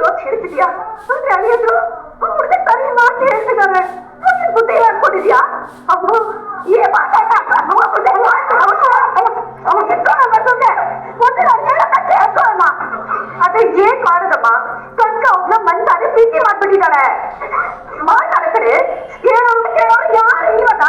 ಅಳಿಯೋದು ಅಂತ ಹೇಳ್ತಿದ್ಯಾ ಅಂದ್ರೆ ಅಳಿಯೋದು ಹುಡುಗ ಸರಿ ಮಾತು ಹೇಳ್ತಿದ್ದಾರೆ ಅವ್ನಿಗೆ ಬುದ್ಧಿ ಇಲ್ಲ ಅನ್ಕೊಂಡಿದ್ಯಾ ಅಮ್ಮ ಏ ಮಾತಾಡ ಅಮ್ಮ ಬುದ್ಧಿ ಇಲ್ಲ. ಅಮ್ಮ ಎತ್ಕೊಳ್ಳ ಬರ್ತದೆ ಒಂದು ನಾನು ಹೇಳಕ್ಕ ಕೇಳ್ಕೊಳ್ಳಮ್ಮ ಅದೇ ಏನ್ ಮಾಡೋದಮ್ಮ ಕಣ್ಕ ಅವ್ನ ಮನ್ಸಾರೆ ಪ್ರೀತಿ ಮಾಡ್ಬಿಟ್ಟಿದ್ದಾಳೆ ಮಾತಾಡ್ತಾರೆ ಕೇಳೋರು ಕೇಳೋರು ಯಾರು ಇವಾಗ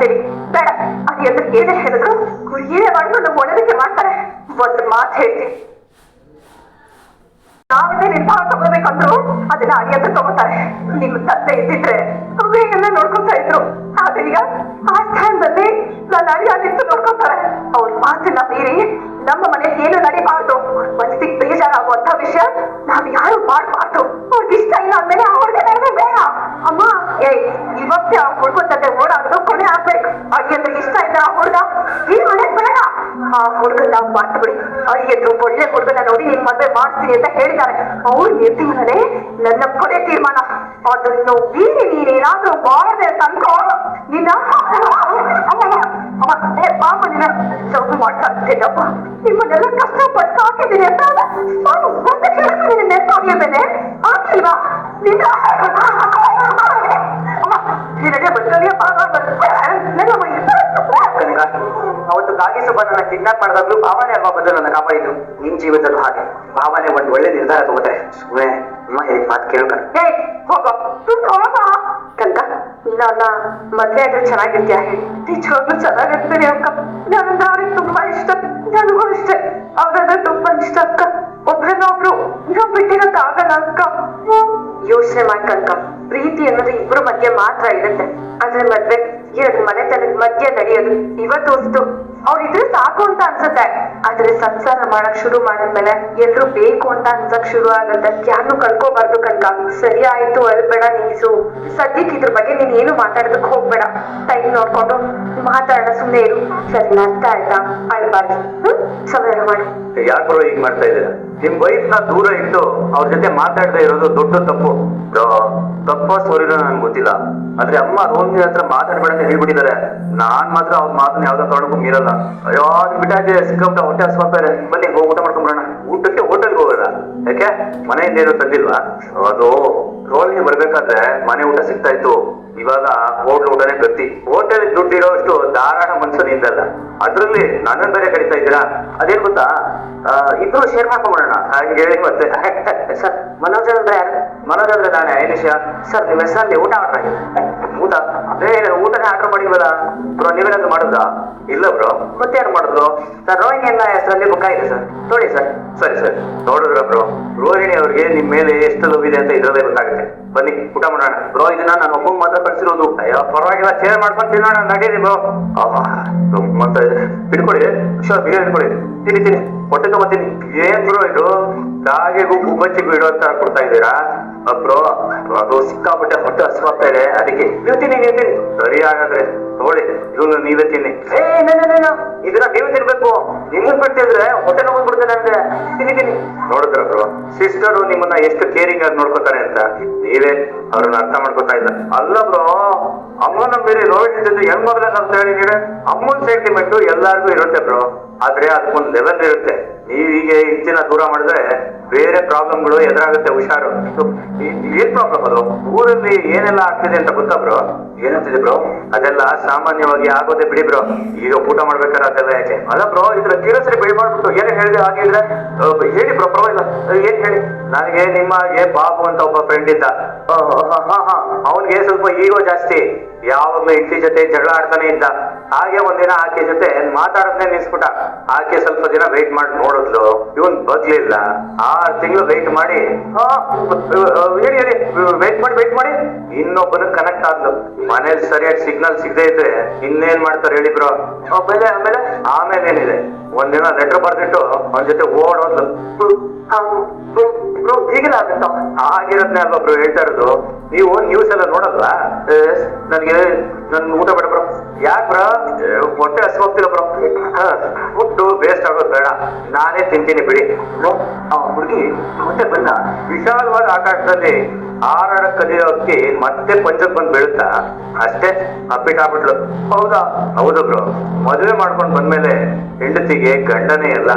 ಅವ್ರ ಬೇಡ. ಅದು ಅಳಿಯಂದ್ರಿಗೆ ಏನೇ ಹೇಳಿದ್ರು ಗುರಿಯೇ ಮಾಡ್ಕೊಂಡು ನಮ್ಮ ಮಾಡ್ತಾರೆ. ಒಂದು ಮಾತು ಹೇಳ್ತೀನಿ. ನಾವೇ ನಿರ್ಧಾರ ತಗೋಬೇಕಂದ್ರು ಅದನ್ನ ಅಡಿಯಂತ ತಗೋತಾರೆ. ನಿಮ್ಮ ತಂದೆ ಇದ್ದಿದ್ರೆ ಎಲ್ಲ ನೋಡ್ಕೊತಾ ಇದ್ರು. ಆದ್ರೆ ಈಗ ಆ ಸ್ಥಾನದಲ್ಲಿ ನನ್ನ ಅಡಿಯ ನಿಂತು ನೋಡ್ಕೊತಾರೆ ಅವ್ರ ಮಾತನ್ನ ಮೀರಿ ನಮ್ಮ ಮನೆಯಲ್ಲಿ ಏನು ನಡಿಬಾರ್ದು? ಮನಸ್ಸಿಗೆ ಬೇಜಾರಾಗುವಂತ ವಿಷಯ ನಾವ್ ಯಾರು ಮಾಡ್ಬಾರ್ದು. ಅವ್ರಿಗೆ ಇಷ್ಟ ಇಲ್ಲ ಅಂದ್ಮೇಲೆ ಅವ್ರಿಗೆ ನೆರವೇ ಬೇಡ. ಅಮ್ಮ ಏ ಇವತ್ತೇ ಆ ಹುಡುಗ ಜೊತೆ ಓಡಾಡೋದು ಕೊನೆ ಆಗ್ಬೇಕು. ಅಯ್ಯಂದ್ರೆ ಇಷ್ಟ ಇಲ್ಲ ಆ ಹುಡುಗ ಈ ಮನೆ ಬೇಡ. ಆ ಹುಡುಗನ್ ನಾವು ಮಾತು ಬಿಡಿ. ಅಡಿಯಂದ್ರು ಒಳ್ಳೆ ಹುಡುಗನ ನೋಡಿ ನಿಮ್ ಮದ್ವೆ ಮಾಡ್ತೀನಿ ಅಂತ ಹೇಳಿದ್ದಾರೆ. ಅವ್ರ ನಿರ್ತೀವನೇ ನನ್ನ ಕೊನೆ ತೀರ್ಮಾನ. ಅದನ್ನು ಮೀರಿ ನೀನೇನಾದ್ರೂ ಮಾಡದೆ ತಂದ್ಕೋ ನಿನ್ನ ಅಮ್ಮ, ಅಮ್ಮ, ಏ ಪಾಪ ನಿನ್ನ ಸೌಕು ಮಾಡ್ತಾ ಇದ್ದೇನಪ್ಪ ನಿಮ್ಮನ್ನೆಲ್ಲ ಕಷ್ಟಪಟ್ಟು ಸಾಕಿದ್ದೀನಿ ಅಂತ ನಾನು ಒಂದು ಕೆಲಸ ನಿನ್ನ ಆಗ್ಲಿಲ್ವಾ ನಿನ್ನ ನಿನಗೆ ನನ್ನ ಅವತ್ತು ಕಾಗಿ ಸುಬ್ಬಣ್ಣನ ಕಿಡ್ನಾಪ್ ಮಾಡಿದಾಗ್ಲೂ ಭಾವನೆ ಅಲ್ವಾ ಬದಲು ನನ್ನ ಕಾಪಾಡಿದ್ರು ನಿನ್ ಜೀವನದಲ್ಲೂ ಹಾಗೆ. ಭಾವನೆ ಒಂದು ಒಳ್ಳೆ ನಿರ್ಧಾರ ತಗೋತಾರೆ. ಸುಮ್ಮನೆ ಅಮ್ಮ ಹೇಳಿ ಮಾತು ಕೇಳ್ಕಣ ಏ ಹೋಗೋ. ಹೋಗ ಕನಕ ನನ್ನ ಮದ್ವೆ ಆದ್ರೆ ಚೆನ್ನಾಗಿರ್ತೀಯ? ನಿಜವಾಗ್ಲೂ ಚೆನ್ನಾಗಿರ್ತೀನಿ ಅಕ್ಕ. ನನ್ನಂದ್ರೆ ಅವ್ರಿಗೆ ತುಂಬಾ ಇಷ್ಟ. ನನಗೂ ಇಷ್ಟೇ. ಅವ್ರಂದ್ರೆ ತುಂಬಾ ಇಷ್ಟ ಅಕ್ಕ. ಒಬ್ರನ್ನ ಒಬ್ರು ನಾವು ಬಿಟ್ಟಿರಕ್ ಆಗಲ್ಲ ಅಕ್ಕ. ಯೋಚನೆ ಮಾಡ್ಕಂಕ ಪ್ರೀತಿ ಅನ್ನೋದು ಇಬ್ರು ಮಧ್ಯೆ ಮಾತ್ರ ಇರುತ್ತೆ. ಆದ್ರೆ ಮದ್ವೆ ಎರಡು ಮನೆತನದ ಮಧ್ಯೆ ನಡೆಯೋದು. ಇವತ್ತು ಹೊಸ್ತು ಅವ್ರಿದ್ರೆ ಸಾಕು. ಅಂತ ಅನ್ಸುತ್ತೆ. ಆದ್ರೆ ಸಂಸಾರ ಮಾಡಕ್ ಶುರು ಮಾಡಿದ್ಮೇಲೆ ಎಲ್ರು ಬೇಕು ಅಂತ ಅನ್ಸಕ್ ಶುರು ಆಗತ್ತೆ. ಯಾರನ್ನು ಕಳ್ಕೋಬಾರ್ದು ಕಣ್ಕ ಸರಿ ಆಯ್ತು, ಅಳ್ಬೇಡ ನಿಲ್ಸು ಸದ್ಯಕ್ಕೆ ಇದ್ರ ಬಗ್ಗೆ ನೀನ್ ಏನು ಮಾತಾಡೋದಕ್ ಹೋಗ್ಬೇಡ. ಟೈಮ್ ನೋಡ್ಕೊಂಡು ಮಾತಾಡ ಸುಮ್ನೆ ಇರು. ಸರಿ ಅರ್ಥ ಆಯ್ತಾ? ಅಳ್ಬಾರ್ದು ಸಮಯ ಮಾಡು. ಯಾಕೋ ಹೀಗ್ ಮಾಡ್ತಾ ಇದ್ದೀರಾ? ನಿಮ್ ವೈಫ್ನ ದೂರ ಇಟ್ಟು ಅವ್ರ ಜೊತೆ ಮಾತಾಡದೆ ಇರೋದು ದೊಡ್ಡ ತಪ್ಪು. ತಪ್ಪ ಸೋರಿನೋ ನನ್ಗೆ ಗೊತ್ತಿಲ್ಲ. ಆದ್ರೆ ಅಮ್ಮ ರೋಹಿಣಿ ಹತ್ರ ಮಾತಾಡ್ಬೇಡ ಹೇಳ್ಬಿಟ್ಟಿದ್ದಾರೆ. ನಾನ್ ಮಾತ್ರ ಅವ್ರ ಮಾತನ್ನ ಯಾವ್ದೋ ಕಾರಣಕ್ಕೂ ಮೀರಲ್ಲ. ಅಯ್ಯೋ ಅದು ಬಿಟ್ಟಾಗೆ ಸಿಕ್ಕಂತ ಹೊಟ್ಟೆ ಹಸ್ವಾಗ್ತಾರೆ ಬನ್ನಿ ಹೋಗಿ ಊಟ ಮಾಡ್ಕೊಂಬರೋಣ ಊಟಕ್ಕೆ ಹೋಟೆಲ್ಗೆ ಹೋಗಲ್ಲ ಯಾಕೆ? ಮನೆಯಿಂದ ಏನೋ ತಂದಿಲ್ವಾ? ಅದು ರೋಲ್ಗೆ ಬರ್ಬೇಕಾದ್ರೆ ಮನೆ ಊಟ ಸಿಗ್ತಾ ಇತ್ತು. ಇವಾಗ ಹೋಟ್ಲ್ ಊಟನೇ ಗತಿ ಹೋಟೆಲ್ ದುಡ್ಡು ಇರೋಷ್ಟು ಧಾರಾಣ ಮನ್ಸು ನಿಂದಲ್ಲ ಅದ್ರಲ್ಲಿ ನನ್ನ ಬೇರೆ ಕಡಿತಾ ಇದ್ದೀರಾ? ಅದೇನ್ ಗೊತ್ತಾ? ಇಬ್ರು ಶೇರ್ ಮಾಡ್ಕೊಂಡ್ಬಿಡೋಣ ಹಾಗೆ ಹೇಳಿ ಮತ್ತೆ. ಸರ್ ಮನೋಜ್ ಅಂದ್ರೆ ಮನೋಜ್ ಅಂದ್ರೆ ನಾನೇ ಐದು ಸರ್ ನಿಮ್ಮ ಹೆಸರಲ್ಲಿ ಊಟ ಮಾಡ್ರಿ ಊಟ ಅದೇ ಊಟನೇ ಆರ್ಡರ್ ಮಾಡಿದ್ವಲ್ಲ ಬ್ರೋ, ನೀವೇನಾದ್ರು ಮಾಡುದಾ ಇಲ್ಲ ಬ್ರೋ. ಮತ್ತೆ ಯಾರು ಮಾಡಿದ್ರು ಸರ್ ರೋಹಿಣಿ ಎಲ್ಲ ಹೆಸರಲ್ಲಿ ಬುಕ್ ಸರ್. ನೋಡಿ ಸರ್. ಸರಿ, ಸರ್. ನೋಡಿದ್ರ ಬ್ರೋ? ರೋಹಿಣಿ ಅವ್ರಿಗೆ ನಿಮ್ಮ ಮೇಲೆ ಎಷ್ಟು ಲವ್ ಇದೆ ಅಂತ ಇದ್ರಲ್ಲೇ ಗೊತ್ತಾಗುತ್ತೆ. ಬನ್ನಿ, ಊಟ ಮಾಡೋಣ. ಬ್ರೋ ಇದನ್ನ ನಾನು ಒಬ್ಬಂಗ್ ಮಾತ್ರ ಕಳ್ಸಿರೋದು ಅಯ್ಯೋ, ಪರವಾಗಿಲ್ಲ ಶೇರ್ ಮಾಡ್ಕೊಂಡು ತಿನ್ನೋಣ ನಡೀರಿ ಬ್ರೋ ಮತ್ತೆ ಹಿಡ್ಕೊಳ್ಳಿ ಹುಷಾರ್ ಬೇಗ ಹಿಡ್ಕೊಳ್ಳಿ ತಿನ್ನಿ ತಿನ್ನಿ. ಹೊಟ್ಟೆ ತಗೋತೀನಿ ಏನ್ ಬ್ರೋ ಇದು? ಕಾಗೆಗೂ ಗುಬ್ಬಚ್ಚಿಗೂ ಇಡೋ ಅಂತ ಕೊಡ್ತಾ ಇದ್ದೀರಾ? ಬ್ರೋ ಅದು ಸಿಕ್ಕಾಪಟ್ಟೆ ಹೊಟ್ಟೆ ಹಸ್ವಾಗ್ತಾ ಇದೆ. ಅದಕ್ಕೆ ನೀವು ತಿನ್ನಿ ನೀವು ತಿನ್ನಿ. ಸರಿ ಹಾಗಾದ್ರೆ ನೋಡಿ ಇವನು ನೀವೇ ತಿನ್ನಿ. ಏ. ಇದನ್ನ ನೀವು ತಿನ್ಬೇಕು. ನಿಮ್ಗೆ ಬಿಟ್ಟಿದ್ರೆ ಹೊಟ್ಟೆ ನೋವು ಬಿಡ್ತದೆ ನನಗೆ ಬ್ರೋ? ಸಿಸ್ಟರು ನಿಮ್ಮನ್ನ ಎಷ್ಟು ಕೇರಿಂಗ್ ಆಗಿ ನೋಡ್ಕೊತಾರೆ ಅಂತ. ನೀವೇ ಅವ್ರನ್ನ ಅರ್ಥ ಮಾಡ್ಕೊತಾ ಇಲ್ಲ ಅಲ್ಲ ಬ್ರೋ, ಅಮ್ಮನ ಮೇಲೆ ಜೊತೆ ಹೆಂಗ್ ಮಾಡ್ಬೇಕು ಅಂತ ಹೇಳಿ ನೀವೇ? ಅಮ್ಮನ್ ಸೆಂಟಿಮೆಂಟ್ ಎಲ್ಲಾರ್ಗು ಇರುತ್ತೆ ಬ್ರೋ. ಆದ್ರೆ ಅದಕ್ಕೊಂದು ಲೆವೆಲ್ ಇರುತ್ತೆ. ನೀವ್ ಹೀಗೆ ಹೆಚ್ಚಿನ ದೂರ ಮಾಡಿದ್ರೆ ಬೇರೆ ಪ್ರಾಬ್ಲಮ್ಗಳು ಎದುರಾಗುತ್ತೆ, ಹುಷಾರು. ಏನ್ ಪ್ರಾಬ್ಲಮ್ ಅದು? ಊರಲ್ಲಿ ಏನೆಲ್ಲ ಆಗ್ತಿದೆ ಅಂತ ಗೊತ್ತಾ ಬ್ರೋ? ಏನಂತಿದೆ ಬ್ರೋ? ಅದೆಲ್ಲ ಸಾಮಾನ್ಯವಾಗಿ ಆಗೋದೇ ಬಿಡಿ ಬ್ರೋ. ಈಗ ಊಟ ಮಾಡ್ಬೇಕಾದ್ರೆ ಅದೆಲ್ಲ ಯಾಕೆ? ಅಲ್ಲ ಬ್ರೋ ಇದ್ರ ತೀರಸರಿ ಬೆಳಿ ಮಾಡ್ಬಿಟ್ಟು. ಏನೇ ಹೇಳಿದೆ ಆಗಿದ್ರೆ ಹೇಳಿ ಬ್ರೋ ಪರವಾಗಿಲ್ಲ. ಏನ್ ಹೇಳಿ? ನನಗೆ ನಿಮಗೆ ಬಾಬು ಅಂತ ಒಬ್ಬ ಫ್ರೆಂಡ್ ಇದ್ದ. ಅವನ್ಗೆ ಸ್ವಲ್ಪ ಈಗೋ ಜಾಸ್ತಿ. ಯಾವಾಗ್ಲೂ ಇಡ್ಲಿ ಜೊತೆ ಜಗಳ ಆಡ್ತಾನೆ ಇದ್ದ. ಹಾಗೆ ಒಂದಿನ ಆಕೆ ಜೊತೆ ಮಾತಾಡೋದನ್ನೇ ನಿಲ್ಸ್ಬಿಟ್ಟ. ಆಕೆ ಸ್ವಲ್ಪ ದಿನ ವೆಯ್ಟ್ ಮಾಡಿ ನೋಡಿದ್ಲು. ಇವನ್ ಬಗ್ಲಿಲ್ಲ ಆರ್ ತಿಂಗಳು ವೆಯ್ಟ್ ಮಾಡಿ ಹೇಳಿ ಹೇಳಿ ವೆಯ್ಟ್ ಮಾಡಿ ವೆಯ್ಟ್ ಮಾಡಿ. ಇನ್ನೊಬ್ಬನ ಕನೆಕ್ಟ್ ಆದ್ಲು. ಮನೇಲಿ ಸರಿಯಾಗಿ ಸಿಗ್ನಲ್ ಸಿಗದೆ ಇದ್ರೆ ಇನ್ನೇನ್ ಮಾಡ್ತಾರೆ ಹೇಳಿ ಬ್ರೋ ಆಮೇಲೆ ಆಮೇಲೆ? ಆಮೇಲೆ ಏನಿದೆ? ಒಂದಿನ ಲೆಟರ್ ಬರ್ದಿಟ್ಟು ಅವನ ಜೊತೆ ಓಡೋದ್ಲು ಬ್ರೋ ಈಗಿಲ್ಲ ಆಗುತ್ತಾ ಆಗಿರೋದ್ನೇ ಅಲ್ವಾ ಬ್ರೋ ಹೇಳ್ತಾ ಇರೋದು? ನೀವು ನ್ಯೂಸ್ ಎಲ್ಲ ನೋಡಲ್ವಾ? ನನ್ಗೆ ನನ್ ಊಟ ಬೇಡ ಬ್ರೋ. ಯಾಕೆ ಬ್ರೋ? ಹೊಟ್ಟೆ ಹಸಿ ಹೋಗ್ತಿಲ್ಲ ಬ್ರೋ. ಫುಡ್ಡು ವೇಸ್ಟ್ ಆಗೋದು ಬೇಡ. ನಾನೇ ತಿಂತೀನಿ ಬಿಡಿ. ಆ ಹುಡುಗಿ ಮತ್ತೆ ಬಂದ. ವಿಶಾಲವಾದ ಆಕಾಶದಲ್ಲಿ ಹಾರಾಡ ಕಲಿಯೋಕ್ಕೆ ಮತ್ತೆ ಪಂಚಕ್ಕೆ ಬಂದು ಬೀಳುತ್ತಾ? ಅಷ್ಟೇ ಅಪ್ಪಿಟ್ ಆಗ್ಬಿಟ್ಲು. ಹೌದಾ? ಹೌದು ಬ್ರೋ. ಮದುವೆ ಮಾಡ್ಕೊಂಡ್ ಬಂದ್ಮೇಲೆ ಹೆಂಡತಿಗೆ ಗಂಡನೇ ಇಲ್ಲ.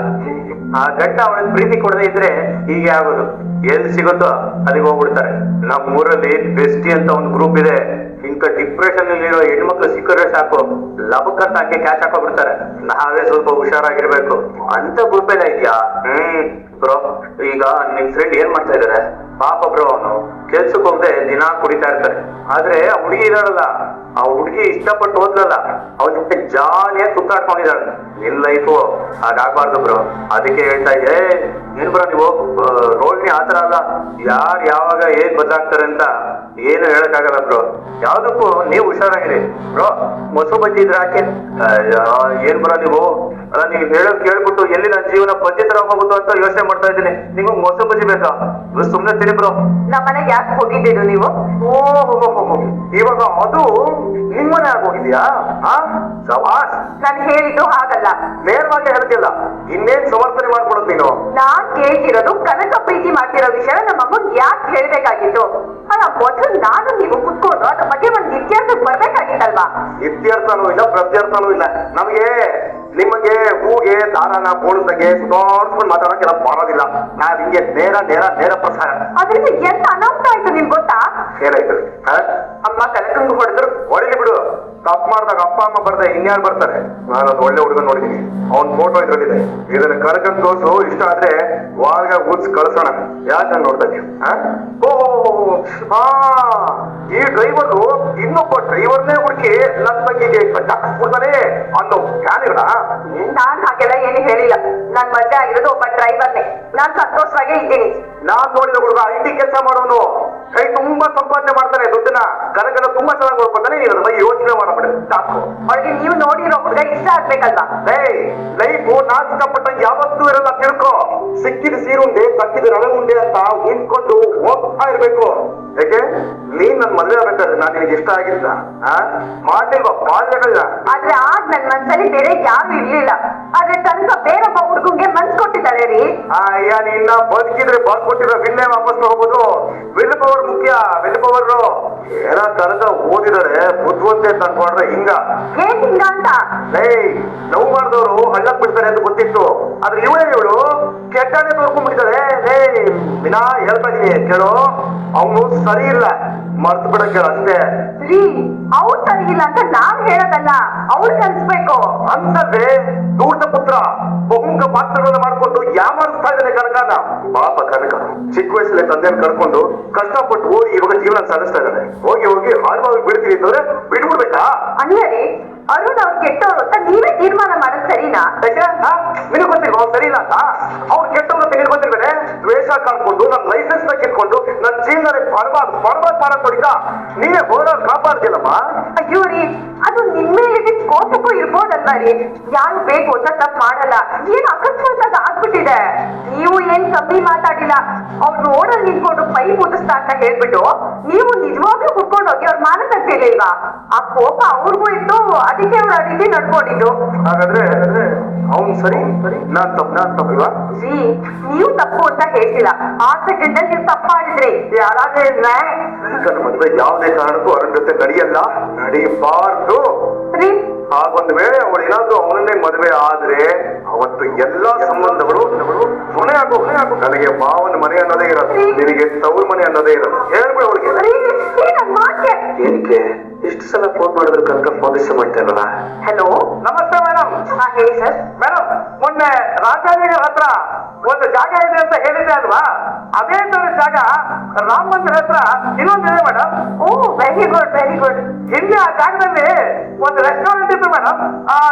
ಆ ಗಂಡ ಅವಳಿಗೆ ಪ್ರೀತಿ ಕೊಡದೇ ಇದ್ರೆ ಹೀಗೆ ಆಗೋದು. ಎಲ್ಲಿ ಸಿಗುತ್ತೋ ಅಲ್ಲಿಗೆ ಹೋಗ್ಬಿಡ್ತಾರೆ. ನಮ್ಮ ಊರಲ್ಲಿ ಬೆಸ್ಟಿ ಅಂತ ಒಂದು ಗ್ರೂಪ್ ಇದೆ. ಇಂಥ ಡಿಪ್ರೆಷನ್ ಇರೋ ಹೆಣ್ಮಕ್ಳು ಸಿಕ್ಕರೆ ಸಾಕು. ಲಭಕ್ಕಂತ ಹಂಗೆ ಕ್ಯಾಚ್ ಹಾಕೋಬಿಡ್ತಾರೆ. ನಾವೇ ಸ್ವಲ್ಪ ಹುಷಾರಾಗಿರ್ಬೇಕು. ಅಂತ ಗ್ರೂಪ್ ಎಲ್ಲ ಇದೆಯಾ? ಹ್ಮ್ ಬ್ರೋ ಈಗ ನಿಮ್ ಫ್ರೆಂಡ್ ಏನ್ ಮಾಡ್ತಾ ಇದಾರೆ ಪಾಪ ಬ್ರೋ ಅವನು. ಕೆಲ್ಸಕ್ಕೆ ಹೋಗದೆ ದಿನ ಕುಡಿತಾ ಇರ್ತಾರೆ ಆದ್ರೆ ಆ ಹುಡುಗಿ ಇದಾಳಲ್ಲ ಆ ಹುಡುಗಿ ಇಷ್ಟಪಟ್ಟು ಹೋದ್ಲಲ್ಲ ಅವನ ಜೊತೆ ಜಾಲಿಯಾಗಿ ಸುತ್ತಾಡ್ಕೊಂಡಿದ್ದಾಳೆ. ನಿನ್ ಲೈಫು ಹಾಗಾಗ್ಬಾರ್ದು ಬ್ರೋ ಅದಕ್ಕೆ ಹೇಳ್ತಾ ಇದ್ದೆ ಏನ್ ಬ್ರೋ ನೀವು ರೋಡ್ನಿ ಆತರ ಅಲ್ಲ. ಯಾರು ಯಾವಾಗ ಏನ್ ಬದಲಾಗ್ತಾರೆ ಅಂತ ಏನು ಹೇಳಕ್ಕಾಗಲ್ಲ ಬ್ರೋ ಯಾವ್ದಕ್ಕೂ ನೀವು ಹುಷಾರಾಗಿರಿ. ಬ್ರೋ ಮೊಸರು ಬಜ್ಜಿ ಇದ್ರೆ ಹಾಕಿ. ಏನ್ ಬ್ರೋ ನೀವು? ಅಲ್ಲ ನೀವು ಹೇಳೋ ಕೇಳ್ಬಿಟ್ಟು ಎಲ್ಲಿ ನನ್ನ ಜೀವನ ಬಜ್ಜಿ ತರ ಹೋಗುತ್ತೋ ಅಂತ ಯೋಚನೆ ಮಾಡ್ತಾ ಇದ್ದೀನಿ. ನಿಮ್ಗೆ ಮೊಸರು ಬಜ್ಜಿ ಬೇಕಾ? ಇವ್ ಸುಮ್ನೆ ತಿರಿ ಬ್ರೋ ನಮ್ಮನೆ ಯಾಕೆ ಹೋಗಿದ್ದೀರಿ ನೀವು? ಓ ಇವಾಗ ಅದು ನಿಮ್ಮನೆ ಆಗೋಗಿದ್ಯಾ ಆ? ಸವಾಸ್ ನಾನು ಹೇಳಿದ್ದು ಹಾಗಲ್ಲ. ನೇರವಾಗಿ ಹೇಳ್ತಿಲ್ಲ ಇನ್ನೇನ್ ಸಮರ್ಥನೆ ಮಾಡ್ಕೊಡೋದು ನೀನು? ನಾನ್ ಕೇಳ್ತಿರೋದು ಕನಕ ಪ್ರೀತಿ ಮಾಡ್ತಿರೋ ವಿಷಯ ನಮ್ಮಮ್ಮ ಯಾಕೆ ಹೇಳ್ಬೇಕಾಗಿತ್ತು? ಅಲ್ಲ ಮೊದಲು ನಾನು ನೀವು ಕುತ್ಕೊಂಡು ಅದ್ರ ಬಗ್ಗೆ ಒಂದ್ ಇತ್ಯರ್ಥಕ್ಕೆ ಬರ್ಬೇಕಾಗಿತ್ತಲ್ವಾ? ಇತ್ಯರ್ಥನೂ ಇಲ್ಲ ಪ್ರತ್ಯರ್ಥನೂ ಇಲ್ಲ. ನಮಗೆ ನಿಮಗೆ ಹೂಗೆ ದಾರನ ಬೋಳ್ದಂಗೆ ಸುಧಾರಿಸ್ಕೊಂಡು ಮಾತಾಡೋಕೆಲ್ಲ ಬರೋದಿಲ್ಲ. ನಾವ್ ಹಿಂಗೆ ನೇರ ನೇರ ನೇರ ಪ್ರಸಾರ. ಅದ್ರಿಂದ ಎಂತ ಅನಾಹುತ ಆಯ್ತು ನಿಮ್ಗೆ ಗೊತ್ತಾ? ಏನಾಯ್ತು? ಅಮ್ಮ ಕನಕಂಗ್ ಹೊಡೆದ್ರು. ಹೊಡಿಲಿ ಬಿಡು. ತಪ್ಪು ಮಾಡ್ದಾಗ ಅಪ್ಪ ಅಮ್ಮ ಬರ್ದೆ ಇನ್ಯಾರು ಬರ್ತಾರೆ? ನಾನೊಂದು ಒಳ್ಳೆ ಹುಡುಗ ನೋಡಿದೀನಿ. ಅವ್ನ್ ಫೋಟೋ ಇದ್ರಲ್ಲಿದೆ. ಇದನ್ನ ಕರ್ಕೊಂಡ್ ತೋರ್ಸು ಇಷ್ಟ ಆದ್ರೆ ವಾಲ್ಗ ಊದ್ಸ್ ಕಳ್ಸೋಣ. ಯಾಕೆ ನೋಡ್ತಾ ಈ ಡ್ರೈವರು ಇನ್ನೊಬ್ಬ ಡ್ರೈವರ್ನೇ ಹುಡುಕಿ ನನ್ ಬಗ್ಗೆ ಕಟ್ಟಾಕ್ಬಿಡ್ತಾನೆ ಅನ್ನೋ ಜ್ಞಾನಿಗಳ ನಾನ್ ಹಾಗೆಲ್ಲ ಏನು ಹೇಳಿಲ್ಲ. ನನ್ ಮದ್ವೆ ಆಗಿರೋದು ಒಬ್ಬ ಡ್ರೈವರ್ನೇ ನಾನ್ ಸಂತೋಷವಾಗಿ ಇದ್ದೀನಿ. ನಾನ್ ನೋಡಿದ ಹುಡುಗ ಐಟಿ ಟಿ ಕೆಲಸ ಮಾಡೋನು. ಕೈ ತುಂಬಾ ಸಂಪಾದನೆ ಮಾಡ್ತಾನೆ ದುಡ್ಡನ್ನ. ಕನಕನ ತುಂಬಾ ಚೆನ್ನಾಗಿ ನೋಡ್ಕೊತಾನೆ. ನೀನು ಯೋಚನೆ ಮಾಡಬೇಡ. ಸಾಕು. ಅವಳಿಗೆ ನೀವು ನೋಡಿರೋ ಹುಡುಗ ಇಷ್ಟ ಆಗ್ಬೇಕಲ್ವಾ? ಏಯ್, ಲೈಫು ನಾನ್ ಇಷ್ಟಪಟ್ಟ ಯಾವತ್ತೂ ಇರಲ್ಲ, ತಿಳ್ಕೊ. ಸಿಕ್ಕಿದ ಸೀರುಂಡೆ ತಕ್ಕಿದ ರಣಗುಂಡೆ ಅಂತ ಉಂಡ್ಕೊಂಡು ಹೋಗ್ತಾ ಇರ್ಬೇಕು. ಯಾಕೆ ನೀನ್ ನನ್ ಮದ್ವೆ ಆಗ್ಬೇಕಾದ್ರೆ ನಾನ್ ನಿನಗೆ ಇಷ್ಟ ಆಗಿದ್ದ ಆ? ಮಾಡ್ಲಿಕ್ಕಲ್ಲ ಆದ್ರೆ ಆಗ ನನ್ ಮನ್ಸಲ್ಲಿ ಬೇರೆ ಯಾರು ಇರ್ಲಿಲ್ಲ. ಆದ್ರೆ ತನಕ ಬೇರೊಬ್ಬ ಹುಡುಗಂಗೆ ಮನ್ಸ್ ಕೊಟ್ಟಿದ್ದಾರೆ ರೀ. ಅಯ್ಯ ನೀನ್ನ ಬದುಕಿದ್ರೆ ಬಾಲ್ ಕೊಟ್ಟಿರೋ ವಿಲ್ಲೆ ವಾಪಸ್ ಹೋಗ್ಬೋದು. ವಿಲ್ ಪವರ್ ಮುಖ್ಯ ವಿಲ್ ಪವರ್ ಏನೋ ತರದ ಓದಿದರೆ ಬುದ್ಧಿವಂತೆ ಅಂತ ಅನ್ಕೊಂಡ್ರೆ ಹಿಂಗ. ಏನ್ ಹಿಂಗ ಅಂತ? ಏಯ್ ನೋವು ಮಾಡಿದವರು ಹಳ್ಳಕ್ ಬಿಡ್ತಾರೆ ಅಂತ ಗೊತ್ತಿತ್ತು. ಆದ್ರೆ ಇವಳೆ ಇವಳು? ಕೆಟ್ಟನೆ ತೋರ್ಕೊಂಡ್ಬಿಟ್ಟಿದ್ದಾರೆ ಏಯ್ ವಿನಾ ಹೇಳ್ತಾ ಇದೀನಿ ಕೇಳು. ಅವನು ಸರಿ ಇಲ್ಲ. ಮರ್ತು ಬಿಡಕ್ಕೆ ಅಷ್ಟೇ. ರೀ ಅವ್ರು ಸರಿ ಇಲ್ಲ ಅಂತ ನಾವ್ ಹೇಳೋದಲ್ಲ ಅವ್ರು ಕಲಿಸ್ಬೇಕು. ಅಂತಂದ್ರೆ ದೂರದ ಪುತ್ರ ಬಹುಮುಖ ಪಾತ್ರಗಳನ್ನ ಮಾಡ್ಕೊಂಡು ಯಾಮಾರಿಸ್ತಾ ಇದ್ದಾನೆ ಕನಕನ. ಪಾಪ ಕನಕ. ಚಿಕ್ಕ ವಯಸ್ಸಲ್ಲಿ ತಂದೆಯನ್ನು ಕರ್ಕೊಂಡು ಕಷ್ಟಪಟ್ಟು ಹೋಗಿ ಇವಾಗ ಜೀವನ ಸಾಗಿಸ್ತಾ ಇದ್ದಾನೆ. ಹೋಗಿ ಹೋಗಿ ಹಾಳುವಾಗಿ ಬಿಡ್ತೀವಿ ಅಂತಂದ್ರೆ ಬಿಡ್ಬಿಡ್ಬೇಕಾ ಅಂದ್ರೆ ಅರುಣ್ ಅವ್ರು ಕೆಟ್ಟವ್ರು ಅಂತ ನೀವೇ ತೀರ್ಮಾನ ಮಾಡೋದ್ ಸರಿನಾ? ನಿನಗೆ ಗೊತ್ತಿಲ್ವಾ? ಸರಿ ಇಲ್ಲ ಅಂತ? ಅವ್ರು ಕೆಟ್ಟವ್ರು ಅಂತ ನಿನಗೆ ದ್ವೇಷ ಕಾಣ್ಕೊಂಡು ನಮ್ಮ ಲೈಸೆನ್ಸ್ನ ಕಿತ್ಕೊಂಡು ನನ್ನ ಜೀವನ ಪರ್ವ ಸಾರ ಕೊಡಿದ ನೀನೇ ಹೋರಾಟ ಕಾಪಾಡ್ತಿಲ್ಲಮ್ಮ ಅಯ್ಯೋ ರೀ, ಅದು ನಿಮ್ಮ ಮೇಲೆ ಕೋಪಕ್ಕೂ ಇರ್ಬೋದಲ್ವಾ ರೀ? ಯಾರು ಬೇಕು ಅಂತ ತಪ್ಪು ಮಾಡಲ್ಲ. ಏನ್ ಅಕಸ್ಮಾತ್ ಆಗ್ಬಿಟ್ಟಿದೆ? ನೀವು ಏನ್ ಕಮ್ಮಿ ಮಾತಾಡಿಲ್ಲ. ಅವ್ರು ರೋಡಲ್ಲಿ ನಿಂತ್ಕೊಂಡು ಪೈ ಮುಟ್ಟಿಸ್ತಾ ಅಂತ ಹೇಳ್ಬಿಟ್ಟು ನೀವು ನಿಜವಾಗ್ಲೂ ಕುತ್ಕೊಂಡು ಹೋಗಿ ಮಾನ ತಗ್ತಿರ್ಲಿಲ್ವಾ ಆ ಕೋಪ ಅವ್ರಿಗೂ ಇತ್ತು ಅದಕ್ಕೆ ಅವ್ರು ಆ ರೀತಿ ನಡ್ಕೊಂಡಿದ್ದು. ಹಾಗಾದ್ರೆ ಅವ್ನು ಸರಿ? ಸರಿ. ನಾನ್ ತಪ್ಪು ನಾನ್ ತಪ್ಪಿಲ್ವಾ ಜಿ ನೀವು ತಪ್ಪು ಅಂತ ಹೇಳ್ತಿಲ್ಲ. ಆ ಸೆಕೆಂಡ್ ಅಲ್ಲಿ ನೀವು ತಪ್ಪು ಮಾಡಿದ್ರಿ ಯಾರಾದ್ರೆ ನನ್ನ ಮದುವೆ ಯಾವುದೇ ಕಾರಣಕ್ಕೂ ಅವರ ಜೊತೆ ನಡೆಯಲ್ಲ. ನಡೆಯಬಾರ್ದು ರೀ ಹಾಗೊಂದು ವೇಳೆ ಅವಳು ಏನಾದ್ರೂ ಅವನನ್ನೇ ಮದುವೆ ಆದ್ರೆ ಅವತ್ತು ಎಲ್ಲಾ ಸಂಬಂಧಗಳು ಹೊಣೆ ಆಗು ಹೊಣೆ ಆಗೋ. ನನಗೆ ಮಾವನ ಮನೆ ಅನ್ನೋದೇ ಇರೋದು. ನಿನಗೆ ತವ್ರ ಮನೆ ಅನ್ನೋದೇ ಇರೋದು ಹೇಳ್ಬಿಡು ಅವಳಿಗೆ ರೀ ರೀ ನನ್ ಮಾತೆ ಏನಕ್ಕೆ ಇಷ್ಟು ಸಲ ಫೋನ್ ಮಾಡಿದ್ರು ಕನಕ ಫೋನ್ ಮಾಡ್ತೇನಲ್ಲ ಮಾಡ್ತಾ ಇರಲ್ಲ ಹಲೋ ನಮಸ್ತೆ ಮೇಡಮ್ ಹಾ ಹೇಳಿ ಸರ್ ಮೇಡಮ್ ಮೊನ್ನೆ ರಾಜಾಜಿಗಳ ಹತ್ರ ಒಂದು ಜಾಗ ಇದೆ ಅಂತ ಹೇಳಿದೆ ಅಲ್ವಾ? ಅದೇ ತರ ಜಾಗ ರಾಮ ಮಂದಿರ ಹತ್ರ ಇನ್ನೊಂದಿದೆ madam oh very good very good ಹಿಂದೆ ಆ ಜಾಗದಲ್ಲಿ ಒಂದು ರೆಸ್ಟೋರೆಂಟ್ ಇತ್ತು ಮೇಡಮ್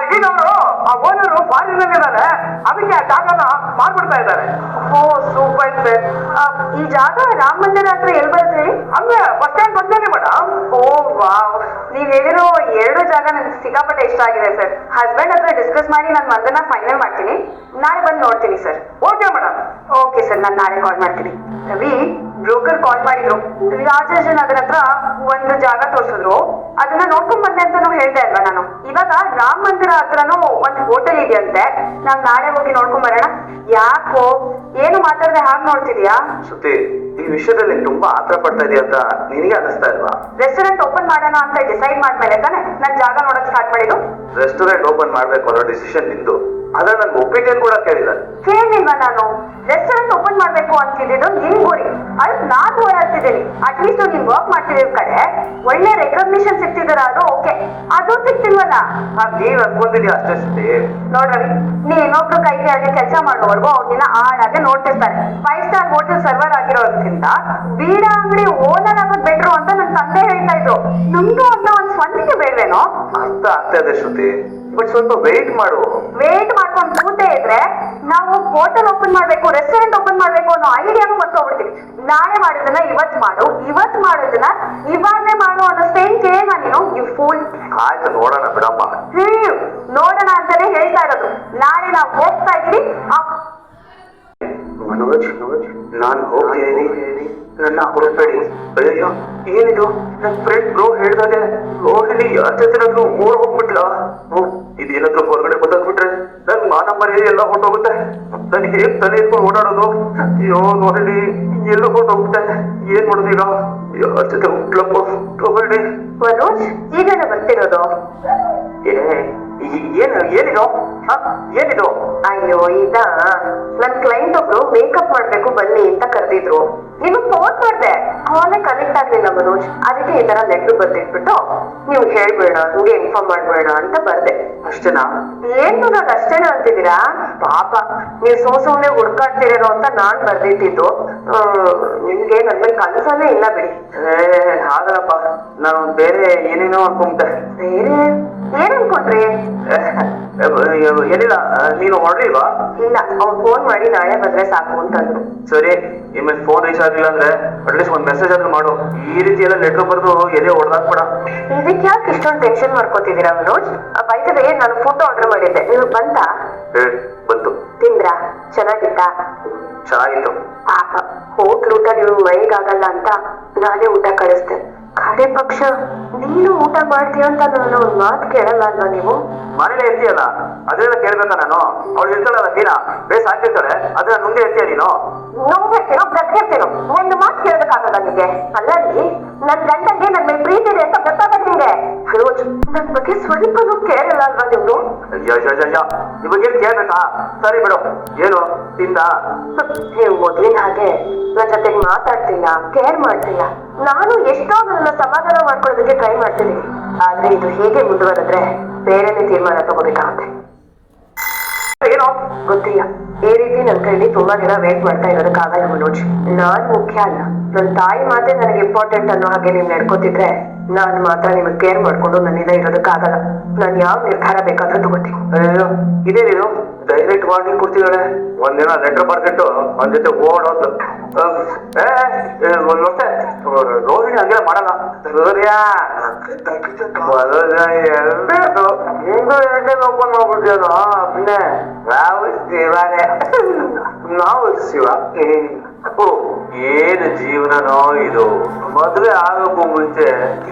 ಈಗ ಅವರು ಆ ಓನರು ಫಾರಿನ್ ಇದ್ದಾರೆ ಅದಕ್ಕೆ ಆ ಜಾಗನ ಮಾಡ್ಬಿಡ್ತಾ ಇದ್ದಾರೆ. ಓ ಸೂಪರ್ ಸರ್ ಈ ಜಾಗ ರಾಮ ಮಂದಿರ ಹತ್ರ ಎಲ್ಲಿ ಬರುತ್ತೆ ಹೇಳಿ? ಅಲ್ಲೇ ಬಸ್ ಸ್ಟ್ಯಾಂಡ್ ಬಂದೇನೆ ಮೇಡಮ್ ಓ ವಾವ್. ನೀವ್ ಹೇಳಿರೋ ಎರಡು ಜಾಗ ನನ್ಗೆ ಸಿಕ್ಕಾಪಟ್ಟೆ ಇಷ್ಟ ಆಗಿದೆ, ಸರ್. ಹಸ್ಬೆಂಡ್ ಹತ್ರ ಡಿಸ್ಕಸ್ ಮಾಡಿ ನಾನು ಒಂದನ್ನ ಫೈನಲ್ ಮಾಡ್ತೀನಿ. ನಾಳೆ ಬಂದು ನೋಡ್ತೀನಿ, sir. Okay madam okay sir. ನಾನು ನಾಳೆ ಕಾಲ್ ಮಾಡ್ತೀನಿ. ರವಿ ಬ್ರೋಕರ್ ಕಾಲ್ ಮಾಡಿದ್ರು. ರಾಜೇಶ್ ನಗರ ಹತ್ರ ಒಂದು ಜಾಗ ತೋರಿಸಿದ್ರು. ಅದನ್ನ ನೋಡ್ಕೊಂಡ್ ಬಂದೆ ಅಂತಾನು ಹೇಳ್ದೆ ಅಲ್ವಾ ನಾನು? ಇವಾಗ ರಾಮ ಮಂದಿರ ಹತ್ರನೂ ಒಂದು ಹೋಟೆಲ್ ಇದೆಯಂತೆ. ನಾವ್ ನಾಳೆ ಹೋಗಿ ನೋಡ್ಕೊಂಡ್ ಬರೋಣ ಯಾಕೋ? ಏನು ಮಾತಾಡದೆ ಹಾಗೆ ನೋಡ್ತಿದ್ಯಾ? ಈ ವಿಷಯದಲ್ಲಿ ತುಂಬಾ ಆತರ ಪಡ್ತಾ ಇದೆಯಾ ಅಂತ ನಿನಗೆ ಅನಿಸ್ತಾ ಇಲ್ವಾ? ರೆಸ್ಟೋರೆಂಟ್ ಓಪನ್ ಮಾಡೋಣ ಅಂತ ಡಿಸೈಡ್ ಮಾಡ್ಮೇಲೆ ತಾನೆ? ನಾನು ಜಾಗ ನೋಡಕ್ ಸ್ಟಾರ್ಟ್ ಮಾಡಿದ್ದು? ರೆಸ್ಟೋರೆಂಟ್ ಓಪನ್ ಮಾಡ್ಬೇಕು ಅನ್ನೋ ಡಿಸಿಷನ್ ನಿಂದು. ಆದ್ರೆ ನನ್ ಒಪಿನಿಯನ್ ಕೂಡ ಕೇಳಿಲ್ಲ ಕೇಳಿಲ್ವಾ ನಾನು? ರೆಸ್ಟೋರೆಂಟ್ ಓಪನ್ ಮಾಡ್ಬೇಕು ಅಂತಿದ್ದು. ನಿನ್ ಗುರಿ ಅದು ನಾನು ಓಡಾಡ್ತಿದ್ದೀನಿ ಅಟ್ಲೀಸ್ಟ್ ನೀನ್ ವರ್ಕ್ ಮಾಡ್ತಿರೋ ಕಡೆ ಒಳ್ಳೆ ರೆಕಗ್ನಿಷನ್ ಸಿಗ್ತಿದಾರ ಅದು ಓಕೆ ಅದು ಸಿಗ್ತಿಲ್ವಲ್ಲ? ನಾನ್ ನೀನ್ ಅನ್ಕೊಂಡಿದ್ಯಾ ಅಷ್ಟೇ ಸುದ್ದಿ. ನೋಡ್ರಿ ನೀ ಇನ್ನೊಬ್ರು ಕೈ ಕೆಳಗೆ ಕೆಲಸ ಮಾಡೋವರೆಗೂ ಅವ್ರನ್ನ ಆಡಾಗೆ ನೋಡ್ತಿರ್ತಾರೆ. ಫೈವ್ ಸ್ಟಾರ್ ಹೋಟೆಲ್ ಸರ್ವರ್ ಆಗಿರೋದ್ರಿಂದ ಬೀಡ ಅಂಗಡಿ ಓನರ್ ಆಗೋದ್ ಅಂತ ನನ್ ತಂದೆ ಹೇಳ್ತಾ ಇದ್ರು. ನಮ್ದು ಅಂತ ಒಂದ್ ಸ್ವಂತಿಕೆ ಬೇಡವೇನೋ? ಅರ್ಥ ಆಗ್ತಾ ಇದೆ ಶ್ರುತಿ. ಬಟ್ ಸ್ವಲ್ಪ ವೇಟ್ ಮಾಡು. ವೇಟ್ ಮಾಡ್ಕೊಂಡು ಕೂತೆ ಇದ್ರೆ ನಾವು ಹೋಟೆಲ್ ಓಪನ್ ಮಾಡ್ಬೇಕು ರೆಸ್ಟೋರೆಂಟ್ ಓಪನ್ ಮಾಡ್ಬೇಕು ಅನ್ನೋ ಐಡಿಯಾನು ಮರ್ತೋಗ್ಬಿಡ್ತೀವಿ. ನಾಳೆ ಮಾಡಿದ್ನ ಇವತ್ ಮಾಡು ಇವತ್ ಮಾಡೋದನ್ನ ಇವಾಗ್ಲೇ ಮಾಡು ಅನ್ನೋ ಸೇಮ್ ಕೇಳ ನೀನು? ಯು ಫೂಲ್ ಆಯ್ತು ನೋಡೋಣ ಬಿಡಪ್ಪ. ಹ್ಮ್ ನೋಡೋಣ ಅಂತಾನೆ ಹೇಳ್ತಾ ಇರೋದು. ನಾಳೆ ನಾವು ಹೋಗ್ತಾ ಇದೀವಿ ಮನೋಜ್ ಮನೋಜ್ ನಾನು ಹೋಗ್ತೀನಿ ನನ್ನ ಹುಡುಕ್ಬೇಡಿ. ಅಯ್ಯೋ ಏನಿದು? ನನ್ ಫ್ರೆಂಡ್ ಬ್ರೋ ಹೇಳ್ದಾಗೆ ರೋಹಿಣಿ ಯಾರ ಜೊತೆನಾದ್ರೂ ಓಡ್ ಹೋಗ್ಬಿಟ್ಲ? ಇದೇನಾದ್ರು ಹೊರಗಡೆ ಗೊತ್ತಾಗ್ಬಿಟ್ರೆ ನನ್ ಮಾನ ಮರ್ಯಾದೆ ಎಲ್ಲ ಹೊಟ್ಟೋಗುತ್ತೆ ನನ್ ಹೇಗ್ ತಲೆ ಇಟ್ಕೊಂಡು ಓಡಾಡೋದು? ಅಯ್ಯೋ ರೋಹಿಣಿ ಎಲ್ಲೂ ಹೊಟ್ಟೋಗುತ್ತೆ ಏನ್ ಮಾಡೋದು ಈಗ? ಯಾರ ಜೊತೆ ಹುಟ್ಲಪ್ಪ ರೋಹಿಣಿ ಮನೋಜ್ ಈಗ ಬರ್ತಿರೋದು. ಏ ಏನು ಏನಿದು? ಹ? ಏನಿದು? ಅಯ್ಯೋ ಇದ ನನ್ ಕ್ಲೈಂಟ್ ಒಬ್ರು ಮೇಕಪ್ ಮಾಡ್ಬೇಕು ಬನ್ನಿ ಅಂತ ಕರೆದಿದ್ರು. ನೀವು ಫೋನ್ ಮಾಡ್ದೆ. ಕಾಲೇ ಕನೆಕ್ಟ್ ಆಗ್ಲಿಲ್ಲ ಮನೋಜ್. ಅದಕ್ಕೆ ಈ ತರ ಲೆಟ್ರ್ ಬರ್ದಿಟ್ಬಿಟ್ಟು ನೀವು ಹೇಳ್ಬೇಡ ಹಂಗೆ ಇನ್ಫಾರ್ಮ್ ಮಾಡ್ಬೇಡ ಅಂತ ಬರ್ದೆ. ಅಷ್ಟೇನಾ? ಏನು ನಾನು ಅಷ್ಟೇನಾ ಅಂತಿದ್ದೀರಾ? ಪಾಪ ನೀವು ಸೋ ಸುಮ್ನೆ ಹುಡ್ಕಾಡ್ತಿರೋ ಅಂತ ನಾನ್ ಬರ್ದಿಟ್ಟಿದ್ದು. ನಿಮ್ಗೆ ನನ್ ಮೇಲೆ ಕನ್ಸನೇ ಇಲ್ಲ ಬಿಡಿ. ಹಾಗಲ್ಲಪ್ಪ. ನಾನು ಬೇರೆ ಏನೇನೋ ಅನ್ಕೊಂಬಿಟ್ಟೆ. ಬೇರೆ? ಏನ್ ಅನ್ಕೊಂಡ್ರಿ ಏನಿಲ್ಲ ನೀನು ಹೊರಡಿಲ್ವಾ ಇಲ್ಲ ಅವ್ರು ಫೋನ್ ಮಾಡಿ ನಾಳೆ ಬಂದ್ರೆ ಸಾಕು ಅಂತಂದ್ರು. ಸರಿ ಇಮೇಲೆ ಫೋನ್ ರೀಚ್ ಆಗಿಲ್ಲ ಅಂದ್ರೆ ಅಟ್ಲೀಸ್ಟ್ ಒಂದ್ ಮೆಸೇಜ್ ಆದ್ರೂ ಮಾಡು. ಈ ರೀತಿ ಎಲ್ಲ ಲೆಟರ್ ಬರೆದು ಎದೆ ಹೊಡೆದಾಕ್ಬೇಡ ಇದಕ್ಕೆ ಯಾಕೆ ಇಷ್ಟೊಂದು ಟೆನ್ಷನ್ ಮಾಡ್ಕೋತಿದ್ದೀರಾ ಮನೋಜ್? ಬೈತದೆ ನಾನು ಫುಡ್ ಆರ್ಡರ್ ಮಾಡಿದ್ದೆ. ನೀವು ಬಂತಾ ಹೇಳಿ ಬಂತು. ತಿಂದ್ರಾ? ಚೆನ್ನಾಗಿತ್ತಾ? ಚೆನ್ನಾಗಿತ್ತು. ಪಾಪ ಹೋಟ್ಲ್ ಊಟ ನೀವು ಮೈಗಾಗಲ್ಲ ಅಂತ ನಾನೇ ಊಟ ಕಳಿಸ್ದೆ. ಕಡೆ ಪಕ್ಷ ನೀನು ಊಟ ಮಾಡ್ತೀಯ ಅಂತ ನಾನು ಒಂದ್ ಮಾತು ಕೇಳಲ್ಲ ಅಲ್ವಾ ನೀವು? ಮನೇಲೆ ಇರ್ತೀಯಲ್ಲ ಅದೆಲ್ಲ ಕೇಳ್ಬೇಕ ನಾನು? ಅವ್ಳು ಇರ್ತಾಳಲ್ಲ ದಿನ ಬೇಸ್ ಹಾಕಿರ್ತಾಳೆ ಅದನ್ನ ಮುಂದೆ ಇರ್ತೀಯ ನೀನು? ನೋಡ್ಬೇಕೇನೋ ಬ್ರತಿರ್ತೀನೋ ಒಂದು ಮಾತು ಕೇಳ್ಬೇಕಾಗಲ್ಲ ನಿಮಗೆ ಅಲ್ಲ ನನ್ನ ನನ್ ಗಂಡಂಗೆ ನನ್ನ ಮೇಲೆ ಪ್ರೀತಿ ಇದೆ ಅಂತ ಫಿರೋಜ್ ನನ್ ಬಗ್ಗೆ ಸ್ವಲ್ಪನೂ ಕೇಳಲ್ಲ ಅಲ್ವಾ ನೀವು ಅಯ್ಯೋ ನಿಮಗೇನು ಕೇಳ್ಬೇಕಾ? ಸರಿ ಬಿಡು. ಏನು? ತಿಂದ? ನೀವು ಮೊದ್ಲಿನ ಹಾಗೆ. ನನ್ನ ಜೊತೆಗೆ ಮಾತಾಡ್ತಿಲ್ಲ ಕೇರ್ ಮಾಡ್ತಿಲ್ಲ ನಾನು ಎಷ್ಟೋ ನನ್ನ ಸಮಾಧಾನ ಮಾಡ್ಕೊಳ್ಳೋದಕ್ಕೆ ಟ್ರೈ ಮಾಡ್ತೀನಿ. ಆದ್ರೆ ಇದು ಹೀಗೆ ಮುಂದುವರೆದ್ರೆ ಬೇರೆನೆ ತೀರ್ಮಾನ ತಗೋಬೇಕಾಗುತ್ತೆ. ಏನೋ? ಗೊತ್ತಿಲ್ಲ. ಈ ರೀತಿ ನನ್ನ ಕೈಲಿ ತುಂಬಾ ದಿನ ವೇಟ್ ಮಾಡ್ತಾ ಇರೋದಕ್ಕಾಗಲ್ಲ ಮನೋಜ್. ನಾನ್ ಮುಖ್ಯ ಅಲ್ಲ. ನನ್ನ ತಾಯಿ ಮಾತೆ ನನಗೆ ಇಂಪಾರ್ಟೆಂಟ್ ಅನ್ನೋ ಹಾಗೆ ನೀವು ನಡ್ಕೋತಿದ್ರೆ ನಾನ್ ಮಾತ್ರ ನಿಮಗೆ ಕೇರ್ ಮಾಡಿಕೊಂಡು ನನ್ನಿಂದ ಇರೋದಕ್ಕಾಗಲ್ಲ. ನಾನು ಯಾವ ನಿರ್ಧಾರ ಬೇಕಾದರೂ ತಗೋತೀನಿ. ಅಯ್ಯೋ ಇದೇನಿದು? ಡೈರೆಕ್ಟ್ ವಾರ್ನಿಂಗ್ ಕೊಡ್ತಿದ್ದಾಳೆ ಒಂದಿನ ಲೆಟರ್ ಬರ್ಕೊಂಡು ಒಂದ್ ಜೊತೆ ಓಡೋದು ಒಂದ್ ಮತ್ತೆ ರೋಹಿಣಿ ಹಂಗೆ ಮಾಡಲ್ಲ. ಸೂರ್ಯ. ಎರಡನೇ ಓಪನ್ ಮಾಡ್ಬಿಟ್ಟಿದ್ರು ನಾವು ಶಿವನೇ. ನಾವು ಶಿವ. ಏನು ಜೀವನನೋ ಇದು. ಮದುವೆ ಆಗೋಕ್ಕೂ ಮುಂಚೆ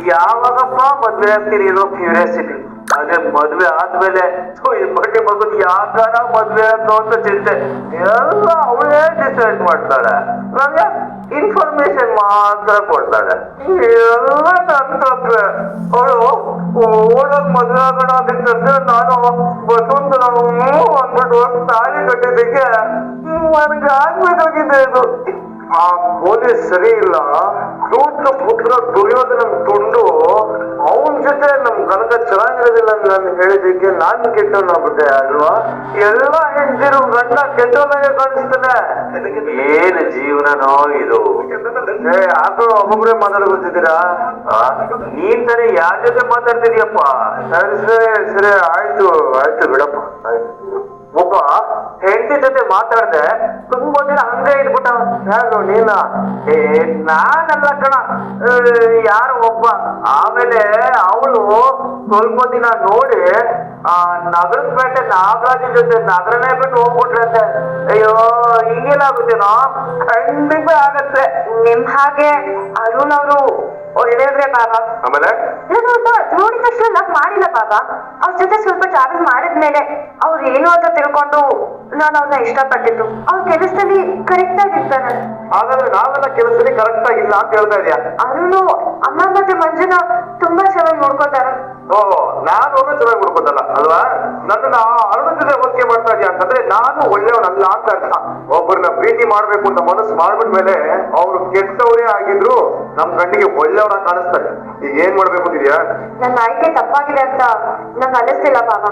ಯಾವಾಗಪ್ಪ ಮದುವೆ ಆಗ್ತೀರಿ ಇರೋ ಕ್ಯೂರಿಯಾಸಿಟಿ ಅದೇ ಮದ್ವೆ ಆದ್ಮೇಲೆ ಈ ಮಗನ್ ಯಾಕಾರ ಮದ್ವೆ ಅನ್ನೋ ಅಂತ ಚಿಂತೆ. ಎಲ್ಲ ಅವಳೇ ಡಿಸೈಡ್ ಮಾಡ್ತಾಳೆ. ನನಗೆ ಇನ್ಫಾರ್ಮೇಶನ್ ಮಾತ್ರ ಕೊಡ್ತಾಳೆ. ಎಲ್ಲ ನನ್ನ ಅವಳು ಓಡೋಗ್ ಮದ್ವೆ ಆಗೋಣ ಅಂದಿದ ತಕ್ಷಣ ನಾನು ವಸಂತ ಅಂದ್ಬಿಟ್ಟು ತಾಳಿ ಕಟ್ಟಿದ್ದಕ್ಕೆ ನನಗೆ ಆಗ್ಬೇಕಾಗಿದೆ ಇದು. ಆ ಪೊಲೀಸ್ ಸರಿ ಇಲ್ಲ. ದೂತ್ರ ಪುತ್ರ ದುರ್ಯೋಧನ ತುಂಡು, ಅವನ ಜೊತೆ ನಮ್ ಕನಕ ಚೆನ್ನಾಗಿರೋದಿಲ್ಲ ನಾನು ಹೇಳಿದ್ದಕ್ಕೆ ನಾನ್ ಕೆಟ್ಟವನಾಗ್ಬಿಟ್ಟೆ ಅಲ್ವಾ? ಎಲ್ಲ ಹೆಂಡತಿರು ಗಂಡ ಕೆಟ್ಟವನಾಗೆ ಕಾಣಿಸ್ತಾನೆ. ಏನ್ ಜೀವನನೋ ಇದು? ಏ ಆಕಳು ಒಬ್ಬೊಬ್ರೆ ಮಾತಾಡ್ಕೊತಿದ್ದೀರಾ? ನೀನ್ ತಾನೇ ಯಾರ ಜೊತೆ ಮಾತಾಡ್ತಿದ್ಯಪ್ಪ? ಸರಿ ಸರಿ ಸರಿ, ಆಯ್ತು ಆಯ್ತು ಬಿಡಪ್ಪ ಒಬ್ಬ ಹೆಂಡತಿ ಜೊತೆ ಮಾತಾಡ್ದೆ ತುಂಬಾ ಹಂಗೆ ಇದ್ಬಿಟ್ಟ. ನೀನ? ಏ ನಾನಲ್ಲ ಕಣ. ಯಾರೋ ಒಬ್ಬ? ಆಮೇಲೆ ಅವಳು ಸ್ವಲ್ಪ ದಿನ ನೋಡಿ ಆ ನಗರದ ಬೇಟೆ ನಾಗರಾಜ ಜೊತೆ ನಗರನೇ ಬಿಟ್ಟು ಹೋಗ್ಬಿಟ್ರಂತೆ ಅಯ್ಯೋ ಹಿಂಗೇನಾಗುತ್ತೇನೋ ಖಂಡಿತ ಆಗತ್ತೆ. ನಿಮ್ ಹಾಗೆ ಅರುಣ್ ಅವರು ಒಳ್ಳೆಯವ್ರೆ ಬಾಬಾ ಆಮೇಲೆ? ನೋಡಿದಷ್ಟು ಅವ್ರ್ನ ನೋಡಿದ ತಕ್ಷಣ ಲವ್ ಮಾಡಿಲ್ಲ ಬಾಬಾ ಅವ್ರ ಜೊತೆ ಸ್ವಲ್ಪ ಟ್ರಾವೆಲ್ ಮಾಡಿದ್ಮೇಲೆ ಅವ್ರು ಏನು ಅಂತ ತಿಳ್ಕೊಂಡು ನಾನು ಅವ್ರನ್ನ ಇಷ್ಟಪಟ್ಟಿದ್ದು. ಅವ್ರ ಕೆಲಸದಲ್ಲಿ ಕರೆಕ್ಟ್ ಆಗಿರ್ತಾನೆ ಹಾಗಾದ್ರೆ ನಾವೆಲ್ಲ ಕೆಲಸದಲ್ಲಿ ಕರೆಕ್ಟ್ ಆಗಿಲ್ಲ ಅಂತ ಹೇಳ್ತಾ ಇದೆಯಾ? ಅರುಣು ಅಮ್ಮ ಮತ್ತೆ ಮಂಜುನ ತುಂಬಾ ಚೆನ್ನಾಗಿ ನೋಡ್ಕೊತಾರೆ ಓಹೋ, ನಾನು ಒಮ್ಮೆ ಚೆನ್ನಾಗಿ ಹುಡ್ಕೋದಲ್ಲ ಅಲ್ವಾ? ನನ್ನನ್ನ ಅರುಣ ಜೊತೆ ಹೋಲಿಕೆ ಮಾಡ್ತಾ ಇದೆಯಾ ಅಂತಂದ್ರೆ ನಾನು ಒಳ್ಳೆಯವನಲ್ಲ ಅಂತ ಅರ್ಥ. ಒಬ್ಬರನ್ನ ಪ್ರೀತಿ ಮಾಡ್ಬೇಕು ಅಂತ ಮನಸ್ಸು ಮಾಡ್ಬಿಟ್ಮೇಲೆ ಅವ್ರು ಕೆಟ್ಟವರೇ ಆಗಿದ್ರು ನಮ್ ಕಣ್ಣಿಗೆ ಒಳ್ಳೆಯವರ ಕಾಣಿಸ್ತಾರೆ. ಈಗ ಏನ್ ಮಾಡ್ಬೇಕು ಅಂತಿದ್ಯಾ? ನನ್ನ ಆಯ್ಕೆ ತಪ್ಪಾಗಿದೆ ಅಂತ ನಂಗೆ ಅನಿಸ್ತಿಲ್ಲ ಬಾಬಾ.